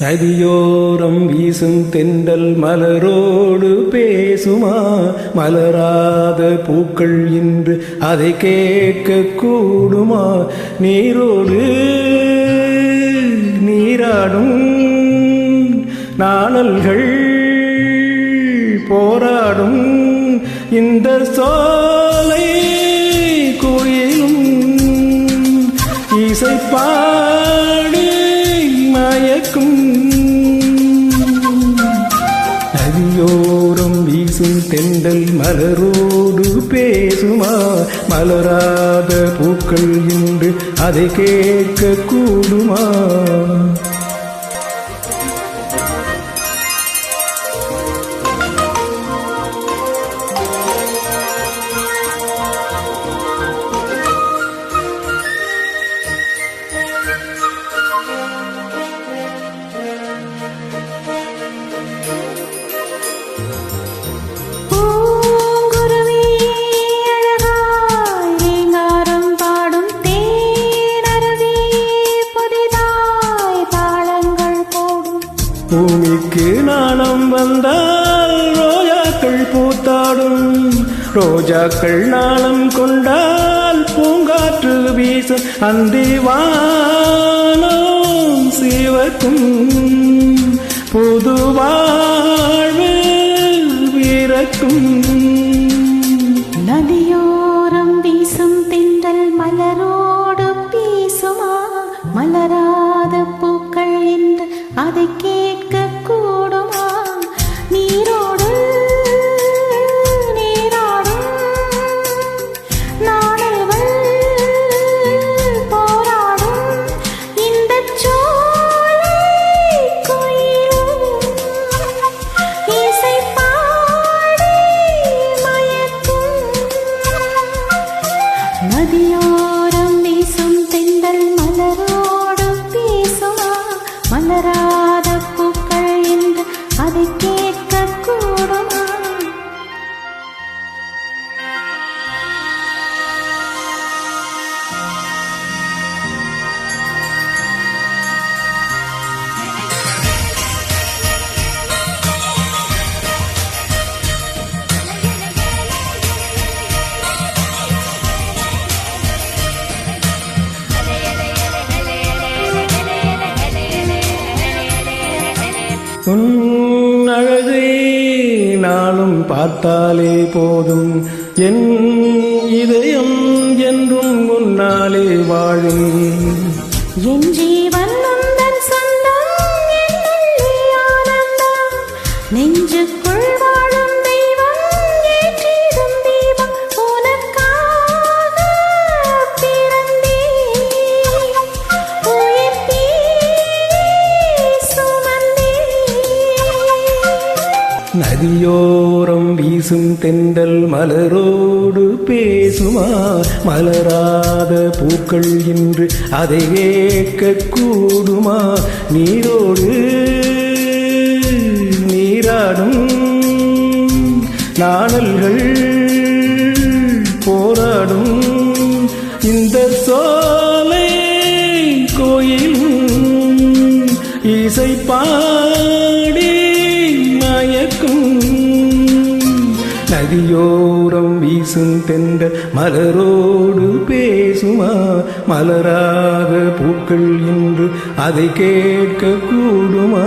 நதியோரம் வீசும் தென்றல் மலரோடு பேசுமா? மலராத பூக்கள் இன்று அதை கேட்க கூடுமா? நீரோடு நீராடும் நாணல்கள் போராடும். இந்த சோலை வீசும் மலரோடு பேசுமா? மலராத பூக்கள் என்று அதை கேட்க கூடுமா பூமிக்கு நாணம் வந்தால் ரோஜாக்கள் பூத்தாடும். ரோஜாக்கள் நாணம் கொண்டால் பூங்காற்று வீச அந்திவானம் சிவக்கும். புது வாழ்வு பிறக்கும். நதியோரம் வீசும் தென்றல் மலரோடும் பேசுவா மலராத பூக்கள் என்று அதை கேட்க பார்த்தாலே போதும். என் இதயம் என்றும் முன்னாலே வாழும். என் ஜீவன் நெஞ்சுக்கு நதியோரம் வீசும் தென்றல் மலரோடு பேசுமா? மலராத பூக்கள் என்று அதை கேட்க கூடுமா? நீரோடு நீராடும் நாணல்கள் போராடும். இந்த சோலை கோயிலும் இசைப்பா நதியோரம் வீசும் தென்ற மலரோடு பேசுமா? மலராக பூக்கள் என்று அதை கேட்க கூடுமா